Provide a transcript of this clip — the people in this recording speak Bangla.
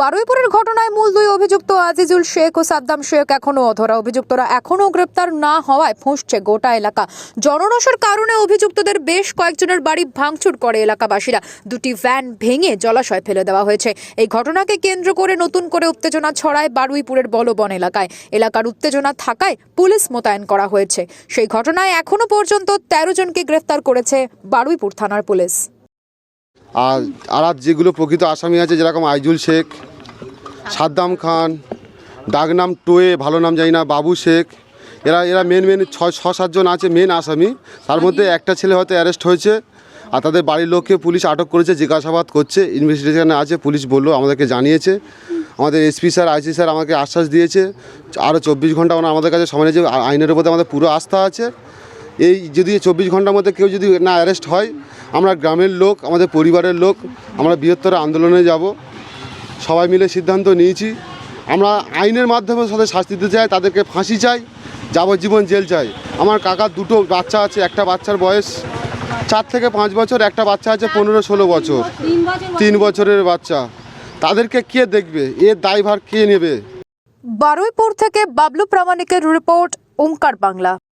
বারুইপুরের ঘটনায় মূল দুই অভিযুক্ত আজিজুল শেখ ও সাদ্দাম শেখ এখনও অধরা। অভিযুক্তরা এখনও গ্রেপ্তার না হওয়ায় ফুঁসছে গোটা এলাকা। জনরসের কারণে অভিযুক্তদের বেশ কয়েকজনের বাড়ি ভাঙচুর করে এলাকাবাসীরা। দুটি ভ্যান ভেঙে জলাশয় ফেলে দেওয়া হয়েছে। এই ঘটনাকে কেন্দ্র করে নতুন করে উত্তেজনা ছড়ায় বারুইপুরের বলবন এলাকায়। এলাকার উত্তেজনা থাকায় পুলিশ মোতায়েন করা হয়েছে। সেই ঘটনায় এখনও পর্যন্ত তেরো জনকে গ্রেফতার করেছে বারুইপুর থানার পুলিশ। আর আর যেগুলো প্রকৃত আসামি আছে, যেরকম আইজুল শেখ, সাদ্দাম খান, ডাকনাম টোয়ে, ভালো নাম জানি না, বাবু শেখ, এরা এরা মেন মেন ছয়, ছ সাতজন আছে মেন আসামি। তার মধ্যে একটা ছেলে হয়তো অ্যারেস্ট হয়েছে, আর তাদের বাড়ির লোককে পুলিশ আটক করেছে, জিজ্ঞাসাবাদ করছে ইনভেস্টিগেশনে আছে, পুলিশ বলল, আমাদেরকে জানিয়েছে। আমাদের এসপি স্যার আইসি স্যার আমাকে আশ্বাস দিয়েছে আরও চব্বিশ ঘণ্টা ওরা আমাদের কাছে সময় নিয়েছে আইনের উপরে আমাদের পুরো আস্থা আছে। এই যদি চব্বিশ ঘণ্টার মধ্যে কেউ যদি না অ্যারেস্ট হয়, আমরা গ্রামের লোক, আমাদের পরিবারের লোক, আমরা বৃহত্তর আন্দোলনে যাব। সবাই মিলে সিদ্ধান্ত নিয়েছি। আমরা আইনের মাধ্যমে সাথে শাস্তি দিতে চাই, তাদেরকে ফাঁসি চাই, যাবজ্জীবন জেল চাই। আমার কাকার দুটো বাচ্চা আছে, একটা বাচ্চার বয়স চার থেকে পাঁচ বছর, একটা বাচ্চা আছে পনেরো ষোলো বছর। তিন বছরের বাচ্চা। তাদেরকে কে দেখবে? এর দায়ভার কে নেবে? বারুইপুর থেকে বাবলু প্রামাণিকের রিপোর্ট ওঙ্কার বাংলা।